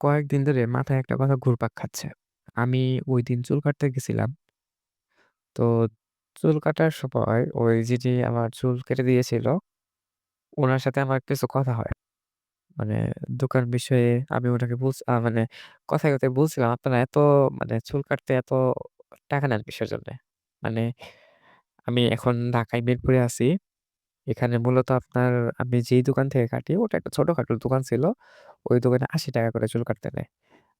কয়েকদিন ধরে মাথায় একটা কথা ঘুরপাক খাচ্ছে। আমি ঐদিন চুল কাটতে গেছিলাম। তো চুল কাটার সময় ওই যিনি আমার চুল কেটে দিয়েছিল, উনার সাথে আমার কিছু কথা হয়। মানে দোকান বিষয়ে আমি উনাকে বলছ আ মানে কথায়, কথায় বলছিলাম, "আপনারা এত মানে চুল কাটতে এত টাকা নেন কিসের জন্যে?" মানে আমি এখন ঢাকায় মিরপুরে আছি। এখানে মূলত আপনার আমি যেই দোকান থেকে কাটি ওটা একটা ছোটখাটো দোকান ছিল। ওই দোকানে ৳৮০ করে চুল কাটতে নেয়।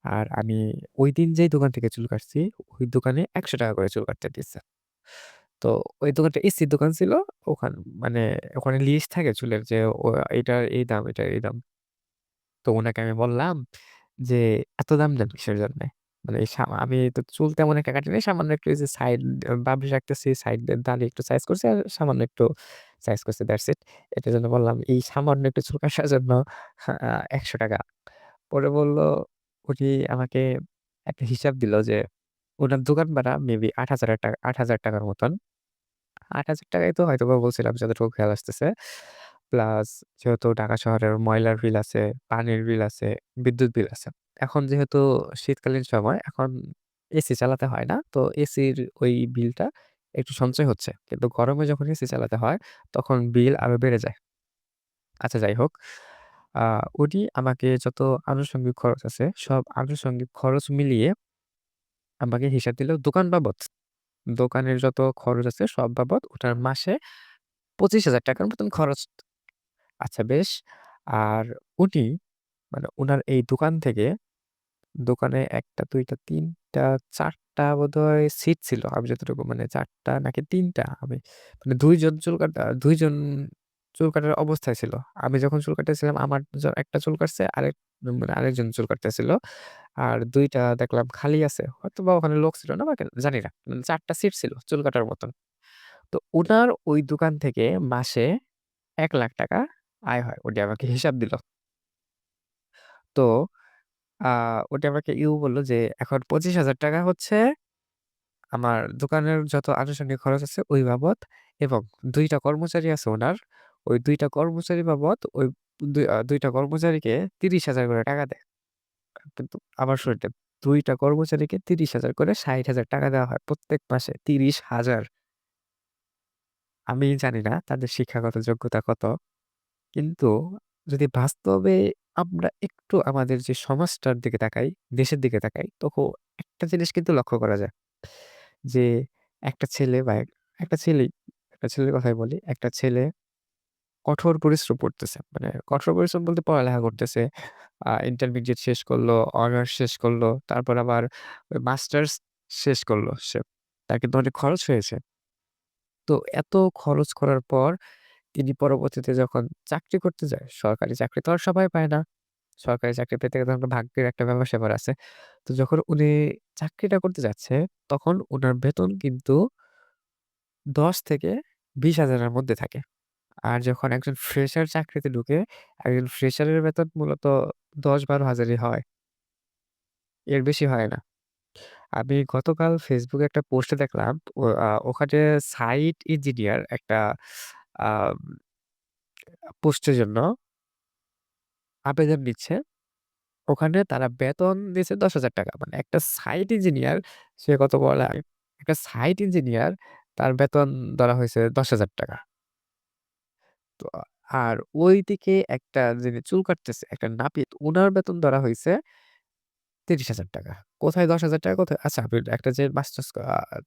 আর আমি ঐদিন যেই দোকান থেকে চুল কাটছি, ওই দোকানে ৳১০০ করে চুল কাটতে দিচ্ছে। তো ওই দোকানটা এসির দোকান ছিল। ওখান মানে ওখানে লিস্ট থাকে চুলের যে ও এটার এই দাম, এটার এই দাম। তো উনাকে আমি বললাম যে, "এত দাম দেন কিসের জন্যে?" মানে আমি তো চুল তেমন একটা কাটি নাই। সামান্য একটু যে সাইড বাবরি রাখতেছি, সাইড দিয়ে দাড়ি একটু সাইজ করছি আর সামান্য একটু সাইজ করছি দ্যাটস ইট। এটার জন্য বললাম, "এই সামান্য একটু চুল কাটার জন্য আ ৳১০০" পরে বলল উনি আমাকে একটা হিসাব দিল যে উনার দোকান ভাড়া মেবি ৳৮,০০০ টা ৳৮,০০০ র মতন। ৳৮,০০০ ই তো হয়তোবা বলছিলাম যতটুকু খেয়াল আসতেছে। প্লাস যেহেতু ঢাকা শহরের ময়লার বিল আছে, পানির বিল আছে, বিদ্যুৎ বিল আছে। এখন যেহেতু শীতকালীন সময় এখন এসি চালাতে হয় না। তো এসির ওই বিলটা একটু সঞ্চয় হচ্ছে। কিন্তু গরমে যখন এসি চালাতে হয় তখন বিল আরও বেড়ে যায়। আচ্ছা যাই হোক। আ উনি আমাকে যত আনুষঙ্গিক খরচ আছে সব আনুষঙ্গিক খরচ মিলিয়ে আমাকে হিসাব দিল দোকান বাবদ। দোকানের যত খরচ আছে সব বাবদ উনার মাসে ৳২৫,০০০ র মতন খরচ। আচ্ছা বেশ। আর উনি মানে উনার এই দোকান থেকে দোকানে ১ টা ২ টা ৩ টা ৪ টা বোধহয় সিট ছিল। আমি যতটুকু মানে ৪ টা নাকি ৩ টা আমি মানে ২ জন চুল কাটা ২ জন চুল কাটার অবস্থায় ছিল। আমি যখন চুল কাটতেছিলাম আমার একটা চুল কাটছে আরেক মানে আরেকজন চুল কাটতেছিল। আর ২ টা দেখলাম খালি আছে। হয়তোবা ওখানে লোক ছিল না বা জানি না। মানে ৪ টা সিট ছিল চুল কাটার মতন। তো উনার ওই দোকান থেকে মাসে ৳১,০০,০০০ আয় হয়। উনি আমাকে হিসাব দিল। তো আ উনি আমাকে ইউ বলল যে এখন ৳২৫,০০০ হচ্ছে আমার দোকানের যত আনুষঙ্গিক খরচ আছে ওই বাবদ এবং ২ টা কর্মচারী আছে উনার। ওই ২ টা কর্মচারী বাবদ ওই দুই আ ২ টা কর্মচারীকে ৳৩০,০০০ করে টাকা দেয়। কিন্তু আবার শুনেন ২ টা কর্মচারীকে ৳৩০,০০০ করে ৳৬০,০০০ দেওয়া হয় প্রত্যেক মাসে ৩০,০০০ আমি জানি না তাদের শিক্ষাগত যোগ্যতা কত। কিন্তু যদি বাস্তবে আমরা একটু আমাদের যে সমাজটার দিকে তাকাই, দেশের দিকে তাকাই, তখন একটা জিনিস কিন্তু লক্ষ্য করা যায়। যে একটা ছেলে বা এক একটা ছেলেই, একটা ছেলের কথাই বলি। একটা ছেলে কঠোর পরিশ্রম করতেছে। মানে কঠোর পরিশ্রম বলতে পড়ালেখা করতেছে। ইন্টারমিডিয়েট শেষ করল, অনার্স শেষ করল। তারপর আবার ওই মাস্টার্স শেষ করল সে। তার কিন্তু অনেক খরচ হয়েছে। তো এত খরচ করার পর তিনি পরবর্তীতে যখন চাকরি করতে যায়, সরকারি চাকরি তো আর সবাই পায় না। সরকারি চাকরি পেতে গেলে তো ভাগ্যের একটা ব্যাপার-স্যাপার আছে। তো যখন উনি চাকরিটা করতে যাচ্ছে, তখন উনার বেতন কিন্তু ১০ থেকে ২০,০০০ এর মধ্যে থাকে। আর যখন একজন ফ্রেশার চাকরিতে ঢুকে, একজন ফ্রেশারের বেতন মূলত ১০-১২,০০০ ই হয়। এর বেশি হয় না। আমি গতকাল ফেসবুকে একটা পোস্টে দেখলাম ওখানে সাইট ইঞ্জিনিয়ার একটা পোস্টের জন্য আবেদন নিচ্ছে। ওখানে তারা বেতন দিছে ৳১০,০০০ মানে একটা সাইট ইঞ্জিনিয়ার সে কত বলে? একটা সাইট ইঞ্জিনিয়ার তার বেতন ধরা হয়েছে দশ হাজার টাকা। তো আর ওইদিকে একটা যিনি চুল কাটতেছে, একটা নাপিত ওনার বেতন ধরা হইছে ৳৩০,০০০ কোথায় ৳১০,০০০ কোথায় আচ্ছা আমি একটা যে মাস্টার্স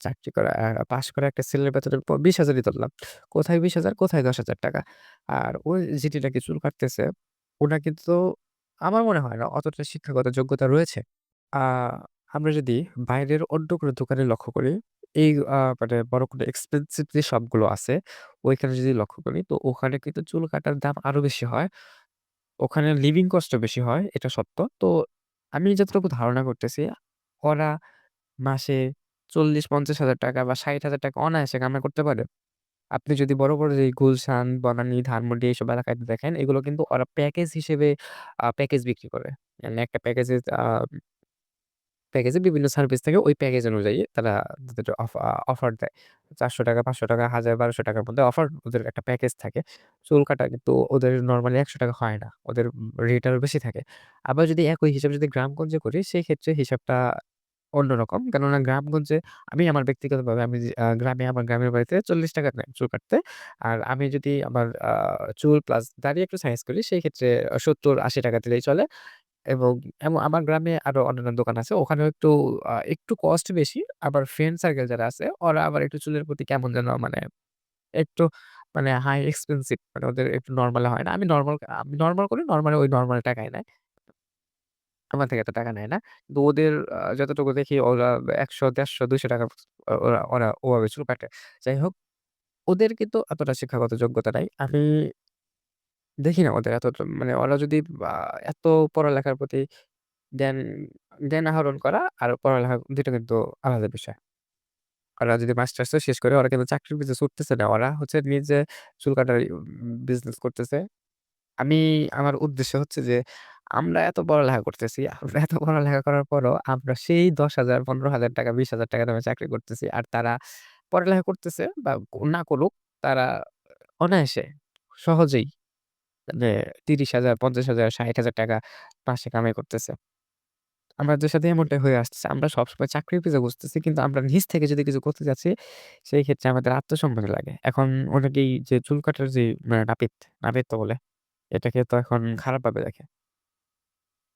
চাকরি করা পাস করা একটা ছেলের বেতনের প ২০,০০০ ই ধরলাম। কোথায় ২০,০০০ কোথায় ৳১০,০০০ আর ওই যেটি নাকি চুল কাটতেছে, উনার কিন্তু আমার মনে হয় না অতটা শিক্ষাগত যোগ্যতা রয়েছে। আমরা যদি বাইরের অন্য কোনো দোকানে লক্ষ্য করি, এই মানে বড় কোনো এক্সপেন্সিভ যে সবগুলো আছে, ওইখানে যদি লক্ষ্য করি তো ওখানে কিন্তু চুল কাটার দাম আরও বেশি হয়। ওখানে লিভিং কস্টও বেশি হয়, এটা সত্য। তো আমি যতটুকু ধারণা করতেছি, ওরা মাসে ৳৪০,০০০-৫০,০০০ বা ৳৬০,০০০ অনায়াসে কামাই করতে পারে। আপনি যদি বড়, বড় যে গুলশান, বনানি ধানমন্ডি এইসব এলাকায় দেখেন, এগুলো কিন্তু ওরা প্যাকেজ হিসেবে প্যাকেজ বিক্রি করে। মানে একটা প্যাকেজে প্যাকেজে বিভিন্ন সার্ভিস থাকে ওই প্যাকেজ অনুযায়ী তারা তাদের অফার দেয়। ৳৪০০, ৳৫০০, ৳১,০০০, ৳১২০০ মধ্যে অফার ওদের একটা প্যাকেজ থাকে। চুল কাটা কিন্তু ওদের নর্মালি একশো টাকা হয় না। ওদের রেট আরও বেশি থাকে। আবার যদি একই হিসাব যদি গ্রামগঞ্জে করি সেক্ষেত্রে হিসাবটা অন্যরকম। কেননা গ্রামগঞ্জে আমি আমার ব্যক্তিগতভাবে আমি গ্রামে আমার গ্রামের বাড়িতে ৳৪০ নেয় চুল কাটতে। আর আমি যদি আমার চুল প্লাস দাঁড়িয়ে একটু সাইজ করি সেই ক্ষেত্রে আ ৳৭০-৮০ দিলেই চলে। এবং এম আমার গ্রামে আরও অন্যান্য দোকান আছে। ওখানেও একটু একটু কস্ট বেশি। আবার ফ্রেন্ড সার্কেল যারা আছে ওরা আবার একটু চুলের প্রতি কেমন যেন মানে একটু মানে হাই এক্সপেনসিভ মানে ওদের একটু নরমাল হয় না। আমি নরমাল আমি নরমাল করি, নরমালি ওই নরমাল টাকাই নেয়। আমার থেকে এত টাকা নেয় না। কিন্তু ওদের যতটুকু দেখি ওরা ৳১০০, ৳১৫০, ৳২০০ আ ওরা ওরা ওভাবে চুল কাটে। যাই হোক ওদের কিন্তু এতটা শিক্ষাগত যোগ্যতা নাই। আমি দেখি না ওদের এতটা মানে ওরা যদি এত পড়ালেখার প্রতি জ্ঞান জ্ঞান আহরণ করা আর পড়ালেখা ২ টা কিন্তু আলাদা বিষয়। ওরা যদি মাস্টার্সও শেষ করে ওরা কিন্তু চাকরির পিছে ছুটতেছে না। ওরা হচ্ছে নিজে চুল কাটার বিজনেস করতেছে। আমি আমার উদ্দেশ্য হচ্ছে যে আমরা এত পড়ালেখা করতেছি। আমরা এত পড়ালেখা করার পরও আমরা সেই ৳১০,০০০, ৳১৫,০০০, ৳২০,০০০ দামে চাকরি করতেছি। আর তারা পড়ালেখা করতেছে বা না করুক তারা অনায়াসে সহজেই মানে ৳৩০,০০০, ৳৫০,০০০, ৳৬০,০০০ মাসে কামাই করতেছে। সাথে এমনটাই হয়ে। আমরা সবসময় চাকরির পিছে। কিন্তু আমরা নিজ থেকে যদি কিছু করতে যাচ্ছি, সেই ক্ষেত্রে আমাদের আত্মসম্মান লাগে। এখন অনেকেই যে চুল কাটার যে আ নাপিত, নাপিত বলে। এটাকে তো এখন খারাপভাবে দেখে।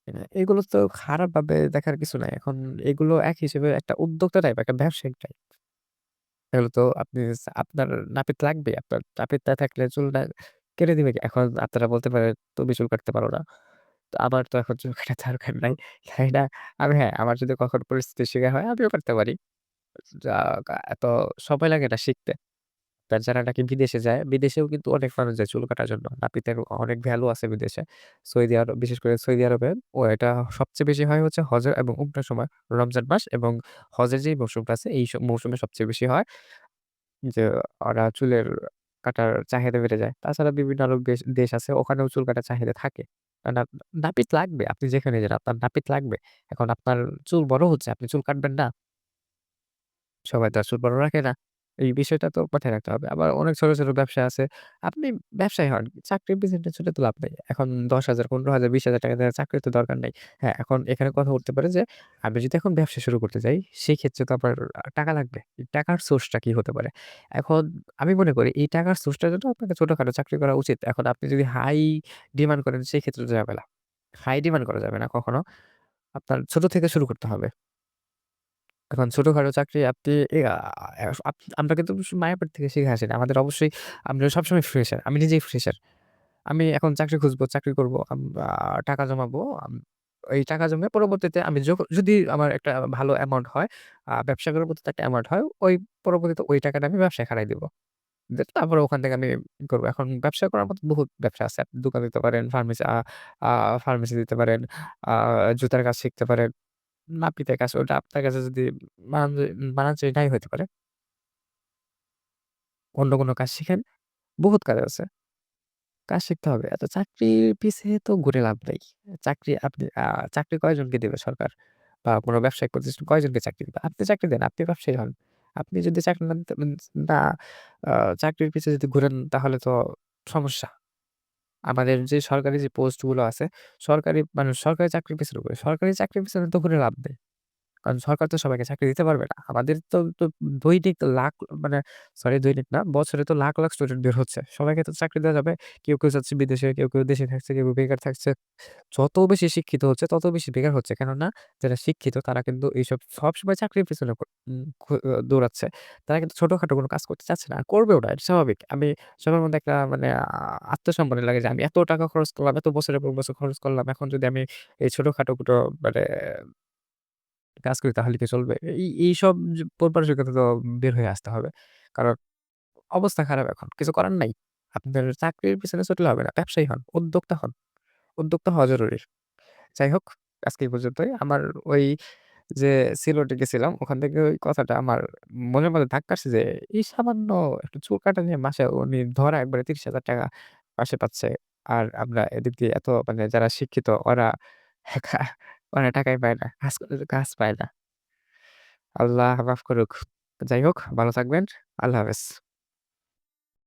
এ এগুলো তো খারাপভাবে দেখার কিছু নাই। এখন এগুলো এক হিসেবে একটা উদ্যোক্তা টাইপ, একটা ব্যবসায়িক টাইপ। এগুলো তো আপনি আপনার নাপিত লাগবে। আপনার নাপিত না থাকলে চুলটা কেটে দিবে? এখন আপনারা বলতে পারেন, "তুমি চুল কাটতে পারো না।" তো আমার তো এখন চুল কাটার দরকার নাই। তাই না? আমি হ্যাঁ, আমার যদি কখনো পরিস্থিতির শিকার হয় আমিও কাটতে পারি। যা এত সময় লাগে না শিখতে। যারা নাকি বিদেশে যায়, বিদেশেও কিন্তু অনেক মানুষ যায় চুল কাটার জন্য। নাপিতের অনেক ভ্যালু আছে বিদেশে। সৌদি আরব বিশেষ করে সৌদি আরবে ও এটা সবচেয়ে বেশি হয় হচ্ছে হজের এবং উমরার সময়। রমজান মাস এবং হজের যেই মৌসুমটা আছে এই মৌসুমে সবচেয়ে বেশি হয়। যে ওরা চুলের কাটার চাহিদা বেড়ে যায়। তাছাড়া বিভিন্ন আরও বেশ দেশ আছে ওখানেও চুল কাটার চাহিদা থাকে। না নাপিত লাগবে। আপনি যেখানে যান আপনার নাপিত লাগবে। এখন আপনার চুল বড় হচ্ছে, আপনি চুল কাটবেন না? সবাই তো আর চুল বড় রাখে না। এই বিষয়টা তো মাথায় রাখতে হবে। আবার অনেক ছোট, ছোট ব্যবসা আছে। আপনি ব্যবসায়ী হন। চাকরির পেছনে ছুটে তো লাভ নাই। এখন ১০,০০০, ১৫,০০০, ৳২০,০০০ দিয়ে চাকরির তো দরকার নাই। হ্যাঁ, এখন এখানে কথা উঠতে পারে যে আমি যদি এখন ব্যবসা শুরু করতে যাই, সেক্ষেত্রে তো আপনার টাকা লাগবে। টাকার সোর্সটা কি হতে পারে? এখন আমি মনে করি এই টাকার সোর্সটার জন্য আপনাকে ছোটখাটো চাকরি করা উচিত। এখন আপনি যদি হাই ডিমান্ড করেন সেক্ষেত্রে ঝামেলা। হাই ডিমান্ড করা যাবে না কখনো। আপনার ছোট থেকে শুরু করতে হবে। এখন ছোটখাটো চাকরি আপনি আমরা কিন্তু স মায়ানমার থেকে শিখে আসি না। আমাদের অবশ্যই আমরা সবসময় ফ্রেশার। আমি নিজেই ফ্রেশার। আমি এখন চাকরি খুঁজবো, চাকরি করব, টাকা জমাবো। এই টাকা জমিয়ে পরবর্তীতে আমি যদি আমার একটা ভালো অ্যামাউন্ট হয়, ব্যবসা করার প্রতি একটা অ্যামাউন্ট হয়, ওই পরবর্তীতে ওই টাকাটা আমি ব্যবসায় খাটাই দিব। তারপরে ওখান থেকে আমি করব। এখন ব্যবসা করার মতো বহুত ব্যবসা আছে। আপনি দোকান দিতে পারেন, ফার্মেসি ফার্মেসি দিতে পারেন, জুতার কাজ শিখতে পারেন। নাপিতের কাজ ওটা আপনার কাছে যদি মানানসই নাই হইতে পারে। অন্য কোনো কাজ শিখেন। বহুত কাজ আছে। কাজ শিখতে হবে। এত চাকরির পিছে তো ঘুরে লাভ নাই। চাকরি আপনি চাকরি কয়জনকে দেবে সরকার? বা কোনো ব্যবসায়িক প্রতিষ্ঠান কয়জনকে চাকরি দিবে? আপনি চাকরি দেন, আপনি ব্যবসায়ী হন। আপনি যদি চাকরি না দিতে না চাকরির পিছে যদি ঘুরেন তাহলে তো সমস্যা। আমাদের যে সরকারি যে পোস্টগুলো আছে, সরকারি মানুষ সরকারি চাকরির পেছনে ঘুরে। সরকারি চাকরির পেছনে তো ঘুরে লাভ নেই। কারণ সরকার তো সবাইকে চাকরি দিতে পারবে না। আমাদের তো তো দৈনিক লাখ মানে সরি দৈনিক না, বছরে তো লাখ, লাখ স্টুডেন্ট বের হচ্ছে। সবাইকে তো চাকরি দেওয়া যাবে। কেউ, কেউ যাচ্ছে বিদেশে, কেউ, কেউ দেশে থাকছে, কেউ বেকার থাকছে। যত বেশি শিক্ষিত হচ্ছে, তত বেশি বেকার হচ্ছে। কেননা যারা শিক্ষিত তারা কিন্তু এইসব সবসময় চাকরির পেছনে দৌড়াচ্ছে। তারা কিন্তু ছোটখাটো কোনো কাজ করতে চাচ্ছে না। করবেও না। এটা স্বাভাবিক। আমি সবার মধ্যে একটা মানে আ আত্মসম্মানী লাগে যে আমি এত টাকা খরচ করলাম, এত বছরের পর বছর খরচ করলাম। এখন যদি আমি এই ছোটখাটো কুটো মানে কাজ করি তাহলে কি চলবে? এই এইসব যে পর-পারসিকতা তো বের হয়ে আসতে হবে। কারণ অবস্থা খারাপ এখন। কিছু করার নাই। আপনার চাকরির পেছনে ছুটলে হবে না। ব্যবসায়ী হন, উদ্যোক্তা হন। উদ্যোক্তা হওয়া জরুরি। যাই হোক, আজকে এই পর্যন্তই। আমার ওই যে সিলেটে গেছিলাম, ওখান থেকে ওই কথাটা আমার মনের মধ্যে দাগ কাটছে যে, এই সামান্য একটু চুল কাটা নিয়ে মাসে উনি ধরা একবারে ৳৩০,০০০ মাসে পাচ্ছে। আর আমরা এদিক দিয়ে এত মানে যারা শিক্ষিত ওরা মানে টাকাই পায় না। কাজ কাজ পায় না। আল্লাহ মাফ করুক। যাই হোক ভালো থাকবেন। আল্লাহ হাফেজ।